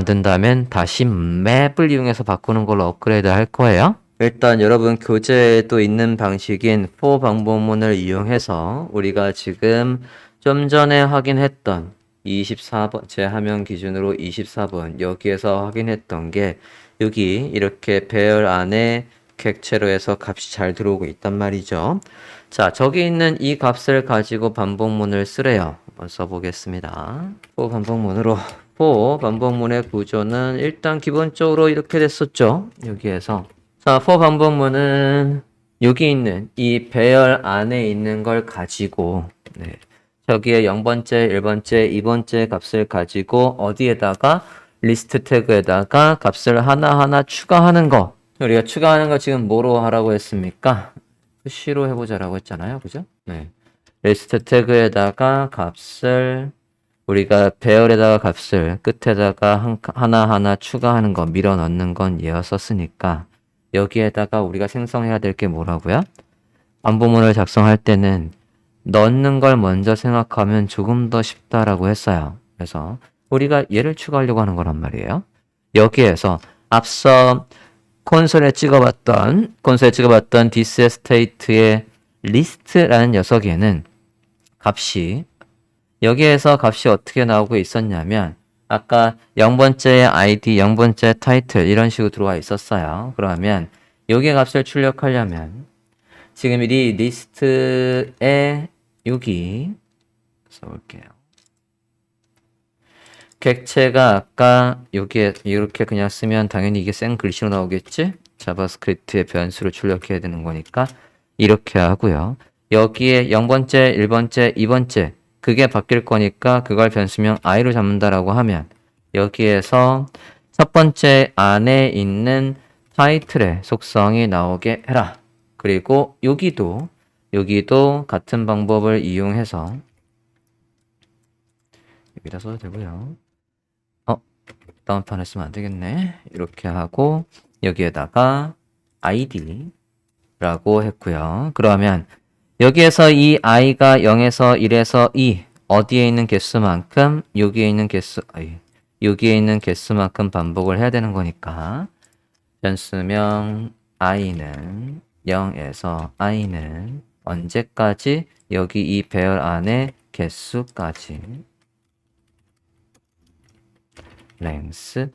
그렇게 만든 다음엔 다시 맵을 이용해서 바꾸는 걸로 업그레이드 할 거예요. 일단 여러분 교재에 또 있는 방식인 for 방법문을 이용해서 우리가 지금 좀 전에 확인했던 24번 제 화면 기준으로 24번 여기에서 확인했던 게 여기 이렇게 배열 안에 객체로 해서 값이 잘 들어오고 있단 말이죠. 자, 저기 있는 이 값을 가지고 반복문을 쓰래요. 한번 써보겠습니다. 반복문으로 for 반복문의 구조는 일단 기본적으로 이렇게 됐었죠. 여기에서 자, for 반복문은 여기 있는 이 배열 안에 있는 걸 가지고 네. 저기에 0번째, 1번째, 2번째 값을 가지고 어디에다가 리스트 태그에다가 값을 하나하나 추가하는 거. 우리가 추가하는 거 지금 뭐로 하라고 했습니까? 푸시로 해보자라고 했잖아요. 그죠? 네. 리스트 태그에다가 값을 우리가 배열에다가 값을 끝에다가 한, 하나하나 추가하는 거, 밀어 넣는 건 얘였었으니까 여기에다가 우리가 생성해야 될 게 뭐라고요? 반복문을 작성할 때는 넣는 걸 먼저 생각하면 조금 더 쉽다라고 했어요. 그래서 우리가 얘를 추가하려고 하는 거란 말이에요. 여기에서 앞서 콘솔에 찍어봤던 콘솔에 찍어봤던 디스 스테이트의 리스트라는 녀석에는 값이 여기에서 값이 어떻게 나오고 있었냐면 아까 0번째 ID, 0번째 타이틀 이런 식으로 들어와 있었어요. 그러면 여기 값을 출력하려면 지금 이 리스트에 여기 써볼게요. 객체가 아까 여기에 이렇게 그냥 쓰면 당연히 이게 생 글씨로 나오겠지? 자바스크립트의 변수를 출력해야 되는 거니까 이렇게 하고요. 여기에 0번째, 1번째, 2번째 그게 바뀔 거니까 그걸 변수명 i로 잡는다라고 하면 여기에서 첫 번째 안에 있는 타이틀의 속성이 나오게 해라. 그리고 여기도 여기도 같은 방법을 이용해서 여기다 써도 되고요. 어, 다운판에 쓰면 안 되겠네. 이렇게 하고 여기에다가 id라고 했고요. 그러면 여기에서 이 i가 0에서 1에서 2 어디에 있는 개수만큼 여기에 있는 개수 여기에 있는 개수만큼 반복을 해야 되는 거니까. 변수명 i는 0에서 i는 언제까지 여기 이 배열 안에 개수까지? length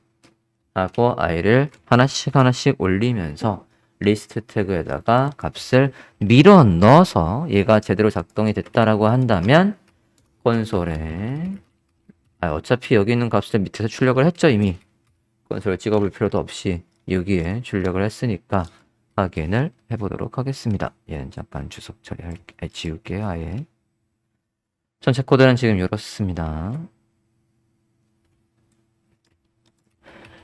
하고 i를 하나씩 하나씩 올리면서 리스트 태그에다가 값을 밀어 넣어서 얘가 제대로 작동이 됐다라고 한다면 콘솔에 아, 어차피 여기 있는 값을 밑에서 출력을 했죠 이미 콘솔을 찍어볼 필요도 없이 여기에 출력을 했으니까 확인을 해보도록 하겠습니다. 얘는 잠깐 주석 처리할 아, 지울게요 아예 전체 코드는 지금 이렇습니다.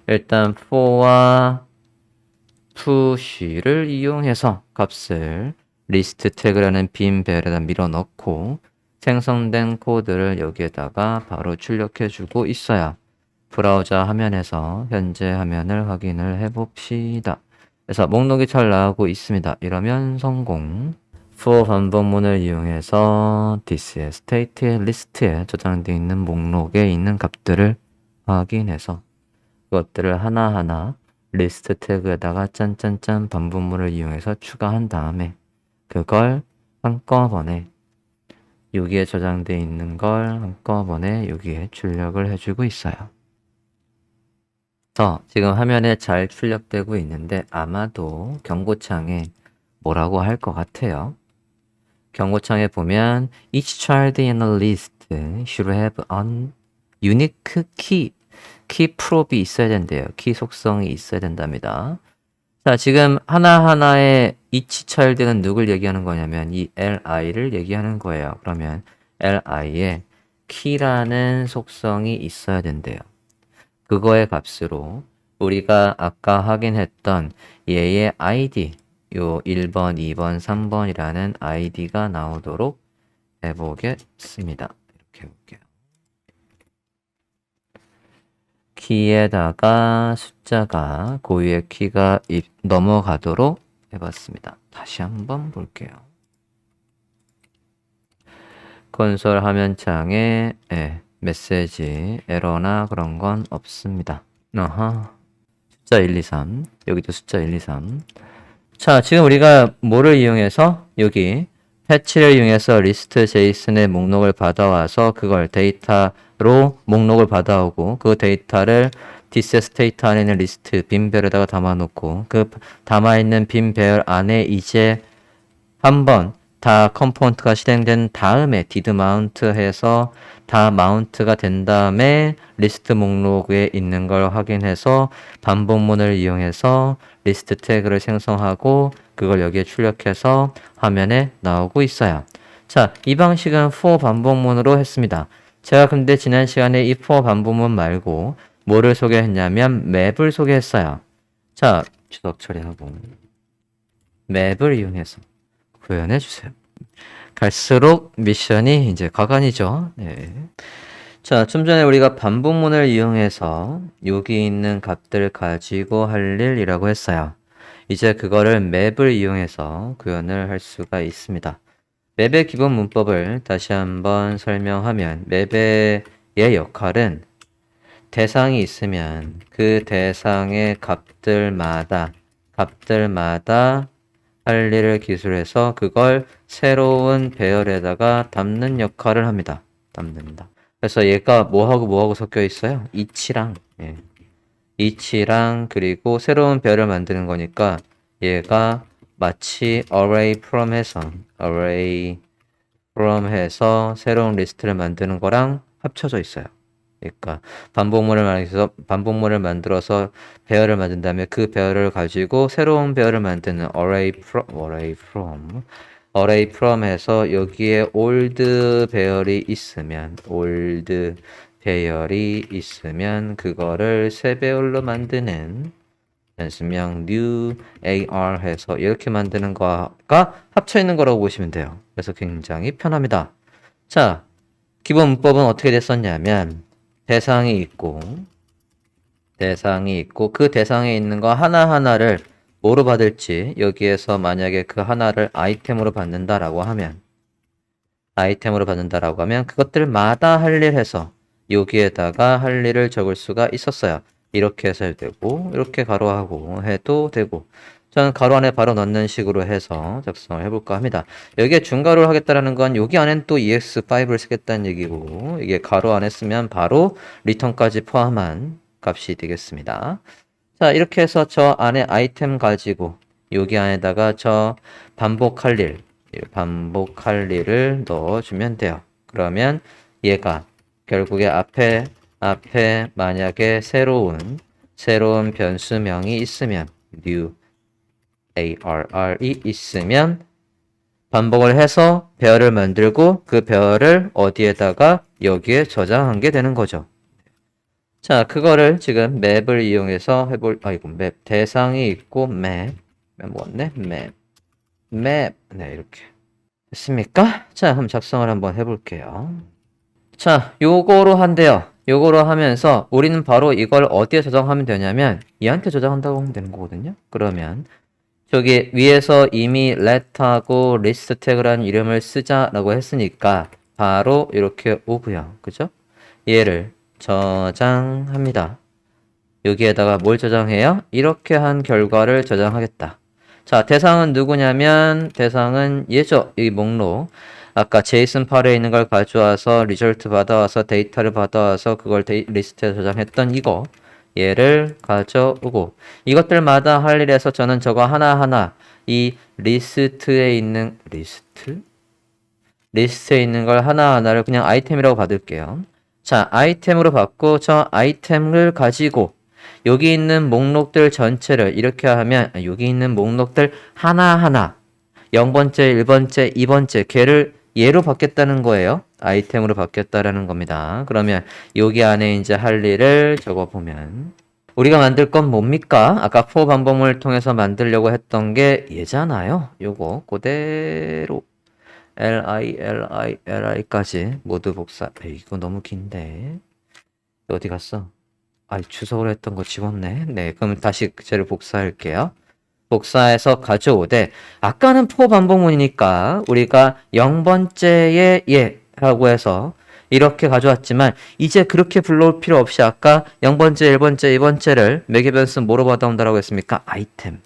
일단 for와 push를 이용해서 값을 리스트 태그라는 빈 배열에다 밀어 넣고 생성된 코드를 여기에다가 바로 출력해 주고 있어요. 브라우저 화면에서 현재 화면을 확인을 해 봅시다. 그래서 목록이 잘 나오고 있습니다. 이러면 성공. for 반복문을 이용해서 this의 state의 리스트에 저장되어 있는 목록에 있는 값들을 확인해서 그것들을 하나하나 리스트 태그에다가 짠짠짠 반복문을 이용해서 추가한 다음에 그걸 한꺼번에 여기에 저장되어 있는 걸 한꺼번에 여기에 출력을 해주고 있어요. 자, 지금 화면에 잘 출력되고 있는데 아마도 경고창에 뭐라고 할 것 같아요. 경고창에 보면 each child in a list should have an unique key 키 프롭이 있어야 된대요. 키 속성이 있어야 된답니다. 자, 지금 하나하나의 each child는 누굴 얘기하는 거냐면 이 li를 얘기하는 거예요. 그러면 li에 키라는 속성이 있어야 된대요. 그거의 값으로 우리가 아까 확인했던 얘의 id, 요 1번, 2번, 3번이라는 id가 나오도록 해보겠습니다. 이렇게 해볼게요. 키에다가 숫자가 고유의 키가 입- 넘어가도록 해봤습니다. 다시 한번 볼게요. 콘솔 화면창에 예, 메시지, 에러나 그런 건 없습니다. 어허. 숫자 1, 2, 3. 여기도 숫자 1, 2, 3. 자, 지금 우리가 뭐를 이용해서 여기 패치를 이용해서 리스트 제이슨의 목록을 받아와서 그걸 데이터 로 목록을 받아오고 그 데이터를 디스 스테이트 안에 있는 리스트 빈 배열에다가 담아놓고 그 담아있는 빈 배열 안에 이제 한번 다 컴포넌트가 실행된 다음에 디드 마운트 해서 다 마운트가 된 다음에 리스트 목록에 있는 걸 확인해서 반복문을 이용해서 리스트 태그를 생성하고 그걸 여기에 출력해서 화면에 나오고 있어요. 자, 이 방식은 for 반복문으로 했습니다. 제가 근데 지난 시간에 이 for 반복문 말고 뭐를 소개했냐면 맵을 소개했어요. 자, 주석 처리하고 맵을 이용해서 구현해 주세요. 갈수록 미션이 이제 가관이죠. 네. 자, 좀 전에 우리가 반복문을 이용해서 여기 있는 값들 가지고 할 일이라고 했어요. 이제 그거를 맵을 이용해서 구현을 할 수가 있습니다. 맵의 기본 문법을 다시 한번 설명하면 맵의 역할은 대상이 있으면 그 대상의 값들마다 값들마다 할 일을 기술해서 그걸 새로운 배열에다가 담는 역할을 합니다. 담는다. 그래서 얘가 뭐하고 뭐하고 섞여 있어요? 이치랑 예. 이치랑 그리고 새로운 배열을 만드는 거니까 얘가 마치 array from 해서 array from 해서 새로운 리스트를 만드는 거랑 합쳐져 있어요. 그러니까 반복문을 만들어서 반복문을 만들어서 배열을 만든 다음에 그 배열을 가지고 새로운 배열을 만드는 array from array from array from 해서 여기에 old 배열이 있으면 old 배열이 있으면 그거를 새 배열로 만드는 연습명 new ar 해서 이렇게 만드는 거가 합쳐 있는 거라고 보시면 돼요. 그래서 굉장히 편합니다. 자, 기본 문법은 어떻게 됐었냐면 대상이 있고 대상이 있고 그 대상에 있는 거 하나하나를 뭐로 받을지 여기에서 만약에 그 하나를 아이템으로 받는다라고 하면 아이템으로 받는다라고 하면 그것들마다 할 일 해서 여기에다가 할 일을 적을 수가 있었어요. 이렇게 해서 해도 되고 이렇게 가로하고 해도 되고 저는 가로 안에 바로 넣는 식으로 해서 작성을 해볼까 합니다. 여기에 중괄호를 하겠다라는 건 여기 안엔 또 EX5를 쓰겠다는 얘기고 이게 가로 안에 쓰면 바로 리턴까지 포함한 값이 되겠습니다. 자 이렇게 해서 저 안에 아이템 가지고 여기 안에다가 저 반복할 일 반복할 일을 넣어주면 돼요. 그러면 얘가 결국에 앞에 앞에 만약에 새로운 새로운 변수명이 있으면 new ARR이 있으면 반복을 해서 배열을 만들고 그 배열을 어디에다가 여기에 저장한 게 되는 거죠. 자, 그거를 지금 맵을 이용해서 해볼, 아이고, 맵. 대상이 있고, 맵. 맵 뭐였네? 맵. 맵. 네, 이렇게. 됐습니까? 자, 그럼 작성을 한번 해볼게요. 자, 요거로 한대요. 요거로 하면서 우리는 바로 이걸 어디에 저장하면 되냐면 얘한테 저장한다고 하면 되는 거거든요. 그러면 저기 위에서 이미 let하고 list 태그라는 이름을 쓰자라고 했으니까 바로 이렇게 오고요. 그죠? 얘를 저장합니다. 여기에다가 뭘 저장해요? 이렇게 한 결과를 저장하겠다. 자, 대상은 누구냐면 대상은 얘죠. 이 목록. 아까 제이슨 파일에 있는 걸 가져와서 리절트 받아와서 데이터를 받아와서 그걸 데이, 리스트에 저장했던 이거. 얘를 가져오고 이것들마다 할 일에서 저는 저거 하나하나 이 리스트에 있는 리스트? 리스트에 있는 걸 하나하나를 그냥 아이템이라고 받을게요. 자, 아이템으로 받고 저 아이템을 가지고 여기 있는 목록들 전체를 이렇게 하면 아, 여기 있는 목록들 하나하나 0번째, 1번째, 2번째 걔를 얘로 받겠다는 거예요. 아이템으로 바뀌었다라는 겁니다. 그러면 여기 안에 이제 할 일을 적어 보면 우리가 만들 건 뭡니까? 아까 for 반복문을 통해서 만들려고 했던 게 얘잖아요. 요거 그대로 li li li까지 모두 복사. 에이, 이거 너무 긴데 어디 갔어? 아, 주석으로 했던 거 지웠네. 네, 그럼 다시 쟤를 복사할게요. 복사해서 가져오되 아까는 포 반복문이니까 우리가 0번째에 예 라고 해서 이렇게 가져왔지만 이제 그렇게 불러올 필요 없이 아까 0번째, 1번째, 2번째를 매개 변수 뭐로 받아온다고 했습니까? 아이템.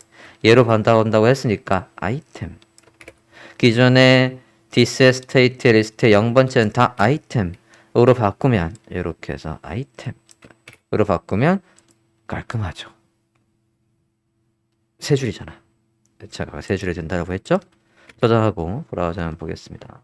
얘로 받아온다고 했으니까 아이템. 기존에 디스 스테이트 리스트의 0번째는 다 아이템으로 바꾸면 이렇게 해서 아이템으로 바꾸면 깔끔하죠. 세 줄이잖아. 자가 세 줄이 된다고 했죠? 저장하고 브라우저 한번 보겠습니다.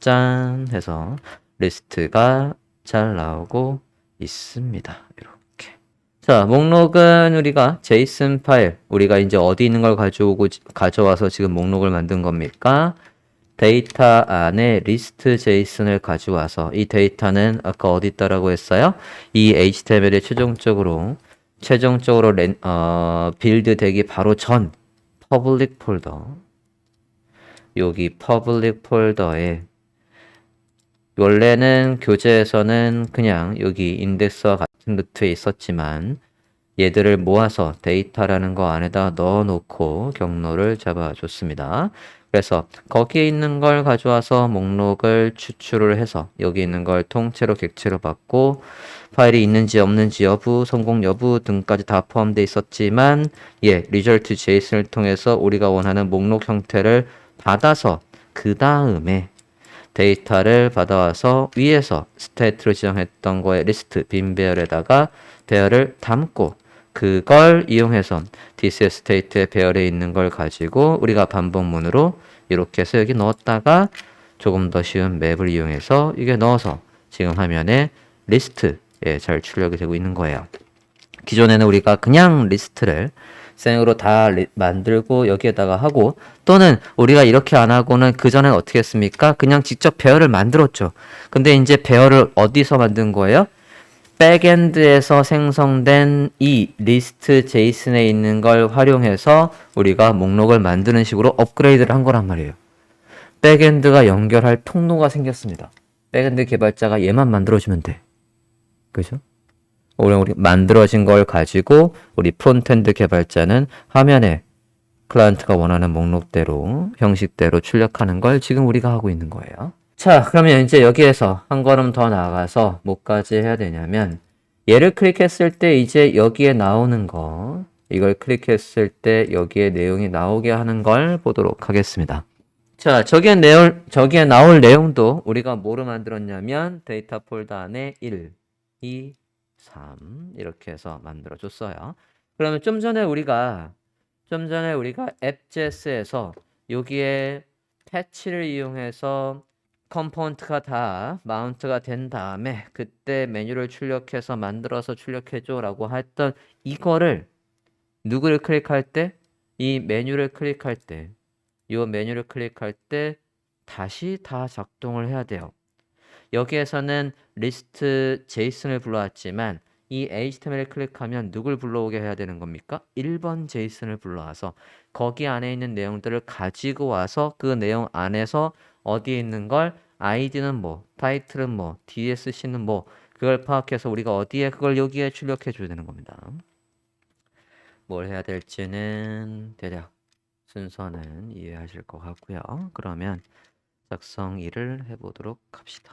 짠 해서 리스트가 잘 나오고 있습니다. 이렇게. 자, 목록은 우리가 제이슨 파일, 우리가 이제 어디 있는 걸 가져오고 가져와서 지금 목록을 만든 겁니까? 데이터 안에 리스트 제이슨을 가져와서 이 데이터는 아까 어디 있다라고 했어요? 이 HTML에 최종적으로 최종적으로 렌, 어, 빌드 되기 바로 전 퍼블릭 폴더 여기 퍼블릭 폴더에 원래는 교재에서는 그냥 여기 인덱스와 같은 루트에 있었지만 얘들을 모아서 데이터라는 거 안에다 넣어 놓고 경로를 잡아줬습니다. 그래서 거기에 있는 걸 가져와서 목록을 추출을 해서 여기 있는 걸 통째로 객체로 받고 파일이 있는지 없는지 여부, 성공 여부 등까지 다 포함되어 있었지만 예, result JSON을 통해서 우리가 원하는 목록 형태를 받아서 그 다음에 데이터를 받아와서 위에서 스테이트로 지정했던 거에 리스트 빈 배열에다가 배열을 담고 그걸 이용해서 디스 스테이트의 배열에 있는 걸 가지고 우리가 반복문으로 이렇게 해서 여기 넣었다가 조금 더 쉬운 맵을 이용해서 이게 넣어서 지금 화면에 리스트에 잘 출력이 되고 있는 거예요. 기존에는 우리가 그냥 리스트를 생으로 다 리- 만들고 여기에다가 하고 또는 우리가 이렇게 안 하고는 그전엔 어떻게 했습니까? 그냥 직접 배열을 만들었죠. 근데 이제 배열을 어디서 만든 거예요? 백엔드에서 생성된 이 리스트 제이슨에 있는 걸 활용해서 우리가 목록을 만드는 식으로 업그레이드를 한 거란 말이에요. 백엔드가 연결할 통로가 생겼습니다. 백엔드 개발자가 얘만 만들어주면 돼. 그죠? 우리 만들어진 걸 가지고 우리 프론트엔드 개발자는 화면에 클라이언트가 원하는 목록대로 형식대로 출력하는 걸 지금 우리가 하고 있는 거예요. 자, 그러면 이제 여기에서 한 걸음 더 나아가서 뭐까지 해야 되냐면 얘를 클릭했을 때 이제 여기에 나오는 거 이걸 클릭했을 때 여기에 내용이 나오게 하는 걸 보도록 하겠습니다. 자, 저기에 내용 저기에 나올 내용도 우리가 뭐로 만들었냐면 데이터 폴더 안에 1, 2, 3 이렇게 해서 만들어 줬어요. 그러면 좀 전에 우리가 좀 전에 우리가 앱JS에서 여기에 패치를 이용해서 컴포넌트가 다 마운트가 된 다음에 그때 메뉴를 출력해서 만들어서 출력해줘라고 했던 이거를 누구를 클릭할 때? 이 메뉴를 클릭할 때, 이 메뉴를 클릭할 때 다시 다 작동을 해야 돼요. 여기에서는 리스트 제이슨을 불러왔지만 이 HTML을 클릭하면 누굴 불러오게 해야 되는 겁니까? 1번 제이슨을 불러와서 거기 안에 있는 내용들을 가지고 와서 그 내용 안에서 어디에 있는 걸 아이디는 뭐, 타이틀은 뭐, DSC는 뭐 그걸 파악해서 우리가 어디에 그걸 여기에 출력해 줘야 되는 겁니다. 뭘 해야 될지는 대략 순서는 이해하실 것 같고요. 그러면 작성 1을 해보도록 합시다.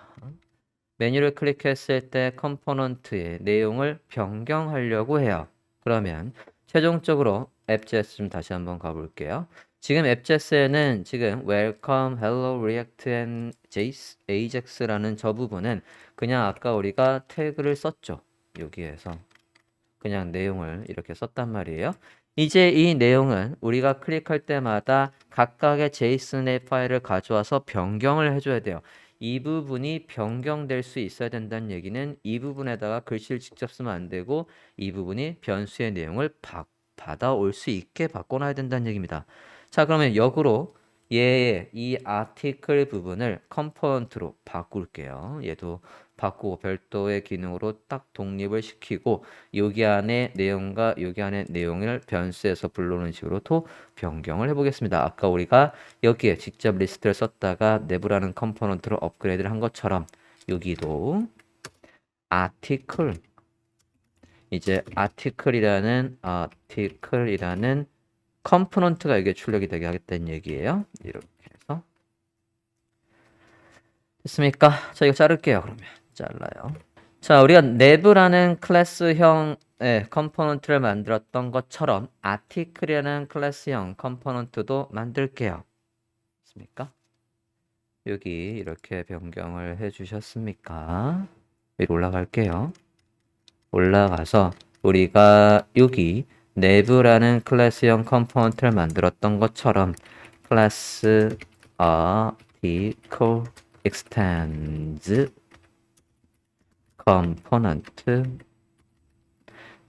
메뉴를 클릭했을 때 컴포넌트의 내용을 변경하려고 해요. 그러면 최종적으로 앱JS 좀 다시 한번 가볼게요. 지금 앱JS에는 지금 Welcome, Hello, React and Ajax라는 저 부분은 그냥 아까 우리가 태그를 썼죠. 여기에서 그냥 내용을 이렇게 썼단 말이에요. 이제 이 내용은 우리가 클릭할 때마다 각각의 JSON의 파일을 가져와서 변경을 해줘야 돼요. 이 부분이 변경될 수 있어야 된다는 얘기는 이 부분에다가 글씨를 직접 쓰면 안 되고 이 부분이 변수의 내용을 바, 받아올 수 있게 바꿔놔야 된다는 얘기입니다. 자 그러면 역으로 얘의 이 아티클 부분을 컴포넌트로 바꿀게요. 얘도 바꾸고 별도의 기능으로 딱 독립을 시키고 여기 안에 내용과 여기 안에 내용을 변수에서 불러오는 식으로 또 변경을 해보겠습니다. 아까 우리가 여기에 직접 리스트를 썼다가 내부라는 컴포넌트로 업그레이드를 한 것처럼 여기도 아티클 이제 아티클이라는 아티클이라는 컴포넌트가 여기에 출력이 되게 하겠다는 얘기예요. 이렇게 해서 됐습니까? 자, 이거 자를게요. 그러면 잘라요. 자, 우리가 내부라는 클래스형의 컴포넌트를 만들었던 것처럼 아티클이라는 클래스형 컴포넌트도 만들게요. 됐습니까? 여기 이렇게 변경을 해 주셨습니까? 위로 올라갈게요. 올라가서 우리가 여기 내부라는 클래스형 컴포넌트를 만들었던 것처럼 클래스 article extends 컴포넌트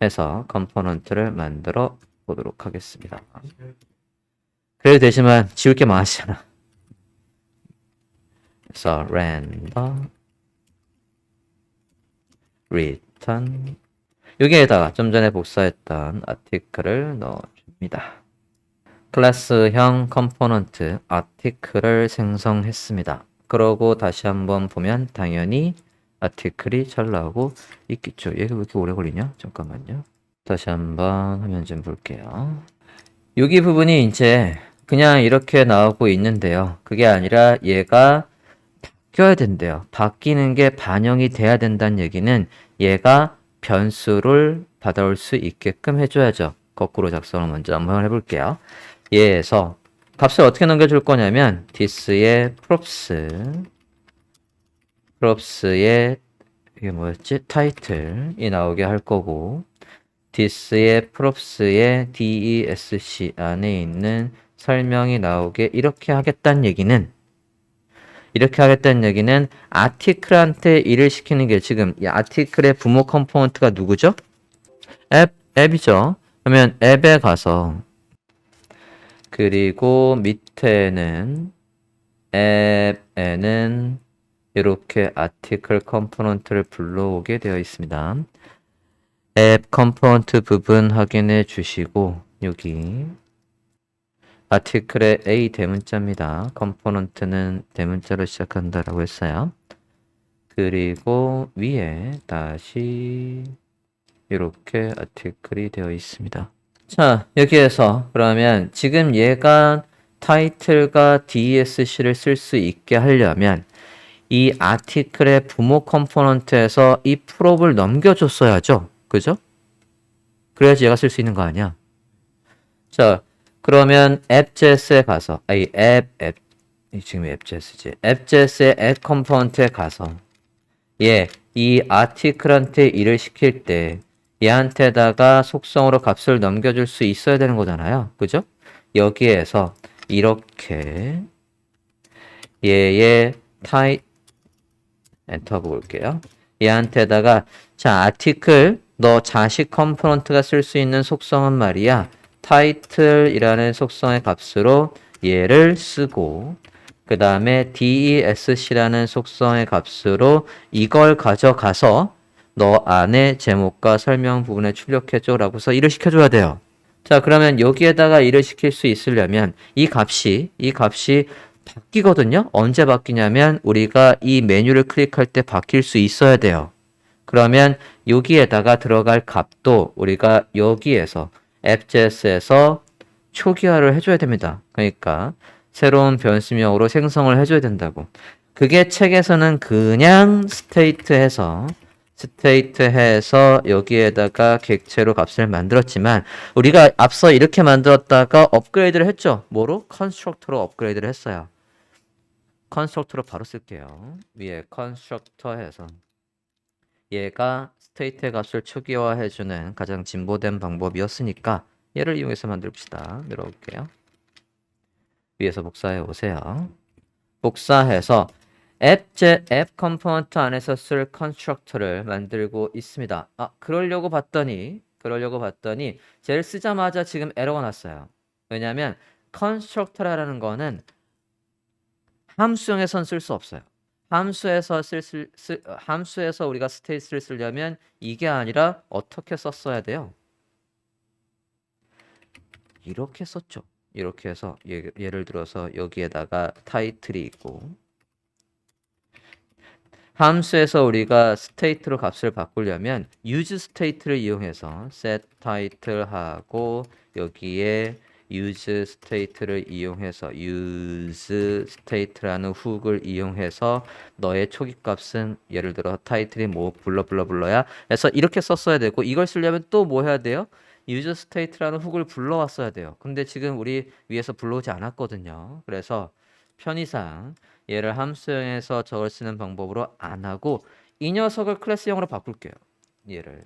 해서 컴포넌트를 만들어 보도록 하겠습니다. 그래도 되지만 지울 게 많으시잖아. 그래서 random return 여기에다가 좀 전에 복사했던 아티클을 넣어줍니다. 클래스형 컴포넌트 아티클을 생성했습니다. 그러고 다시 한번 보면 당연히 아티클이 잘 나오고 있겠죠. 얘가 왜 이렇게 오래 걸리냐? 잠깐만요. 다시 한번 화면 좀 볼게요. 여기 부분이 이제 그냥 이렇게 나오고 있는데요. 그게 아니라 얘가 바뀌어야 된대요. 바뀌는 게 반영이 돼야 된다는 얘기는 얘가 변수를 받아올 수 있게끔 해줘야죠. 거꾸로 작성을 먼저 한번 해볼게요. 얘에서 값을 어떻게 넘겨줄 거냐면 this의 props props의 이게 뭐였지? 타이틀이 나오게 할 거고 this의 props의 desc 안에 있는 설명이 나오게 이렇게 하겠다는 얘기는 이렇게 하겠다는 얘기는 아티클한테 일을 시키는 게 지금 이 아티클의 부모 컴포넌트가 누구죠? 앱, 앱이죠. 그러면 앱에 가서 그리고 밑에는 앱에는 이렇게 아티클 컴포넌트를 불러오게 되어 있습니다. 앱 컴포넌트 부분 확인해 주시고 여기 아티클의 A 대문자입니다. 컴포넌트는 대문자로 시작한다라고 했어요. 그리고 위에 다시 이렇게 아티클이 되어 있습니다. 자, 여기에서 그러면 지금 얘가 타이틀과 DESC를 쓸 수 있게 하려면 이 아티클의 부모 컴포넌트에서 이 프롭을 넘겨줬어야죠. 그죠? 그래야지 얘가 쓸 수 있는 거 아니야. 자, 그러면 앱JS에 가서, 아니, 앱, 앱, 이 지금 앱JS지. 앱JS의 앱 컴포넌트에 가서, 예, 이 아티클한테 일을 시킬 때, 얘한테다가 속성으로 값을 넘겨줄 수 있어야 되는 거잖아요. 그죠? 여기에서, 이렇게, 얘의 타이, 엔터 볼게요. 얘한테다가, 자, 아티클, 너 자식 컴포넌트가 쓸 수 있는 속성은 말이야. 타이틀이라는 속성의 값으로 얘를 쓰고 그 다음에 DESC라는 속성의 값으로 이걸 가져가서 너 안에 제목과 설명 부분에 출력해줘 라고서 일을 시켜줘야 돼요. 자 그러면 여기에다가 일을 시킬 수 있으려면 이 값이 이 값이 바뀌거든요. 언제 바뀌냐면 우리가 이 메뉴를 클릭할 때 바뀔 수 있어야 돼요. 그러면 여기에다가 들어갈 값도 우리가 여기에서 앱JS에서 초기화를 해줘야 됩니다. 그러니까 새로운 변수명으로 생성을 해줘야 된다고. 그게 책에서는 그냥 스테이트 해서 스테이트 해서 여기에다가 객체로 값을 만들었지만 우리가 앞서 이렇게 만들었다가 업그레이드를 했죠. 뭐로? 컨스트럭터로 업그레이드를 했어요. 컨스트럭터로 바로 쓸게요. 위에 컨스트럭터 해서 얘가 스테이트의 값을 초기화해주는 가장 진보된 방법이었으니까 얘를 이용해서 만들읍시다. 밀어볼게요. 위에서 복사해 오세요. 복사해서 앱, 제, 앱 컴포넌트 안에서 쓸 컨스트럭터를 만들고 있습니다. 아, 그러려고 봤더니, 그러려고 봤더니, 쟤를 쓰자마자 지금 에러가 났어요. 왜냐면, 컨스트럭터라는 거는 함수형에선 쓸 수 없어요. 함수에서 쓸, 어, 함수에서 우리가 스테이트를 쓰려면 이게 아니라 어떻게 썼어야 돼요? 이렇게 썼죠. 이렇게 해서 예, 예를 들어서 여기에다가 타이틀이 있고 함수에서 우리가 스테이트로 값을 바꾸려면 use state를 이용해서 set title 하고 여기에 use state를 이용해서 use state라는 훅을 이용해서 너의 초기 값은 예를 들어 타이틀이 뭐 불러 불러 불러야 그래서 이렇게 썼어야 되고 이걸 쓰려면 또 뭐 해야 돼요? use state라는 훅을 불러왔어야 돼요. 근데 지금 우리 위에서 불러오지 않았거든요. 그래서 편의상 얘를 함수형에서 저걸 쓰는 방법으로 안 하고 이 녀석을 클래스형으로 바꿀게요. 얘를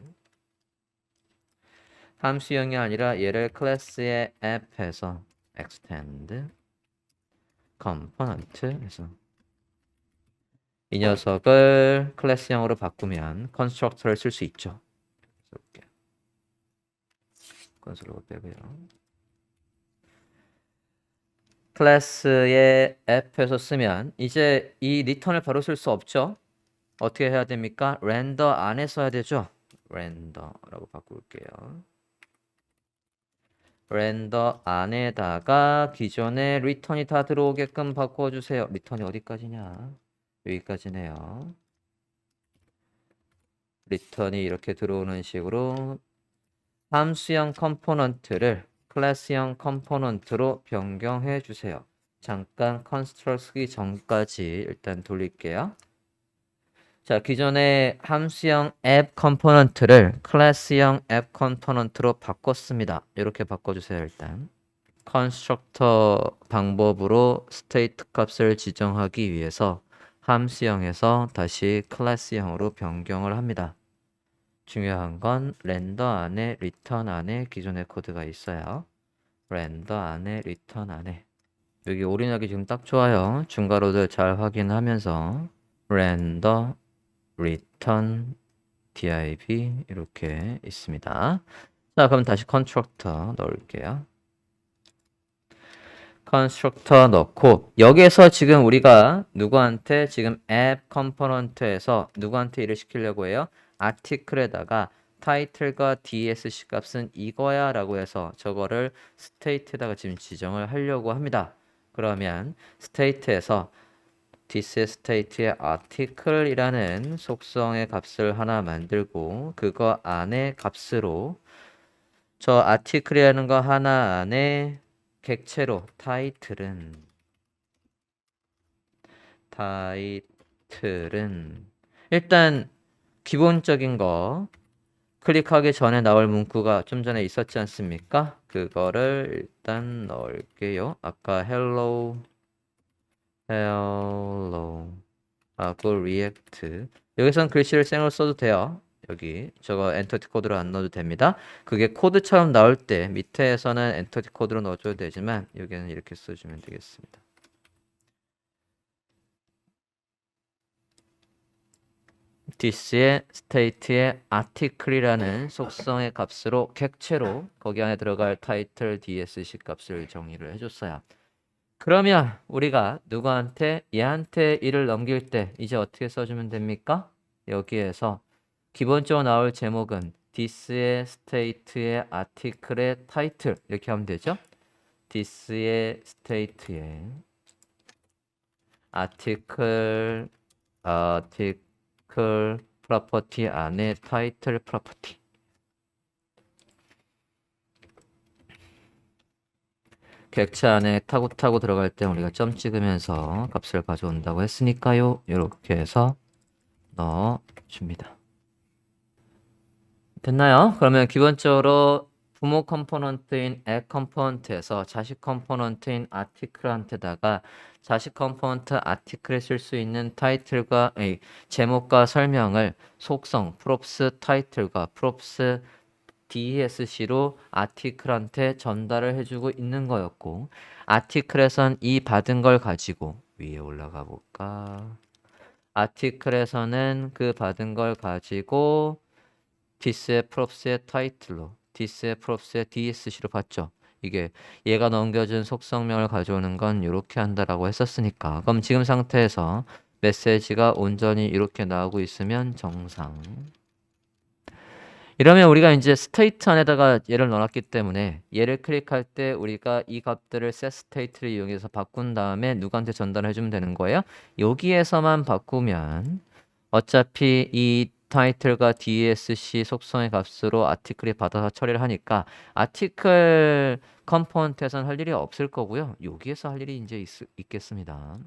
함수형이 아니라 얘를 클래스의 app에서 extend component 해서 이 녀석을 클래스형으로 바꾸면 constructor를 쓸 수 있죠. 쓸게요. 건설로 빼고요. 클래스의 app에서 쓰면 이제 이 리턴을 바로 쓸 수 없죠. 어떻게 해야 됩니까? 렌더 안에 써야 되죠. 렌더라고 바꿀게요. 렌더 안에다가 기존의 리턴이 다 들어오게끔 바꿔주세요. 리턴이 어디까지냐? 여기까지네요. 리턴이 이렇게 들어오는 식으로 함수형 컴포넌트를 클래스형 컴포넌트로 변경해 주세요. 잠깐 컨스트럭 쓰기 전까지 일단 돌릴게요. 자, 기존의 함수형 앱 컴포넌트를 클래스형 앱 컴포넌트로 바꿨습니다. 이렇게 바꿔주세요, 일단. 컨스트럭터 방법으로 스테이트 값을 지정하기 위해서 함수형에서 다시 클래스형으로 변경을 합니다. 중요한 건 렌더 안에 리턴 안에 기존의 코드가 있어요. 렌더 안에 리턴 안에 여기 올인하기 지금 딱 좋아요. 중괄호들 잘 확인하면서 렌더 return div 이렇게 있습니다. 자, 그럼 다시 constructor 넣을게요. constructor 넣고 여기에서 지금 우리가 누구한테 지금 app component에서 누구한테 일을 시키려고 해요? article에다가 title과 dsc 값은 이거야 라고 해서 저거를 state에다가 지금 지정을 하려고 합니다. 그러면 state에서 state의 article이라는 속성의 값을 하나 만들고 그거 안에 값으로 저 article이라는 거 하나 안에 객체로 title은 title은 일단 기본적인 거 클릭하기 전에 나올 문구가 좀 전에 있었지 않습니까? 그거를 일단 넣을게요. 아까 hello hello 하고 react 여기선 글씨를 생으로 써도 돼요. 여기 저거 엔터티 코드로 안 넣어도 됩니다. 그게 코드처럼 나올 때 밑에서는 엔터티 코드로 넣어줘도 되지만 여기는 이렇게 써주면 되겠습니다. this의 state의 article이라는 속성의 값으로 객체로 거기 안에 들어갈 title dsc 값을 정의를 해줬어요. 그러면 우리가 누구한테 얘한테 일을 넘길 때 이제 어떻게 써주면 됩니까? 여기에서 기본적으로 나올 제목은 this의 state의 article의 title 이렇게 하면 되죠. this의 state의 article article 프로퍼티 안에 타이틀 프로퍼티 객체 안에 타고 타고 들어갈 때 우리가 점 찍으면서 값을 가져온다고 했으니까요. 이렇게 해서 넣어줍니다. 됐나요? 그러면 기본적으로 부모 컴포넌트인 애 컴포넌트에서 자식 컴포넌트인 아티클한테다가 자식 컴포넌트 아티클에 쓸 수 있는 타이틀과 제목과 설명을 속성 프롭스 타이틀과 프롭스 DSC로 아티클한테 전달을 해주고 있는 거였고 아티클에선 이 받은 걸 가지고 위에 올라가 볼까? 아티클에서는 그 받은 걸 가지고 디스의 프롭스의 타이틀로 디스의 프롭스의 DSC로 봤죠. 이게 얘가 넘겨준 속성명을 가져오는 건 이렇게 한다라고 했었으니까. 그럼 지금 상태에서 메시지가 온전히 이렇게 나오고 있으면 정상 이러면 우리가 이제 스테이트 안에다가 얘를 넣어놨기 때문에 얘를 클릭할 때 우리가 이 값들을 set state를 이용해서 바꾼 다음에 누구한테 전달해 주면 되는 거예요. 여기에서만 바꾸면 어차피 이 타이틀과 DSC 속성의 값으로 아티클이 받아서 처리를 하니까 아티클 컴포넌트에서는 할 일이 없을 거고요. 여기에서 할 일이 이제 있, 있겠습니다.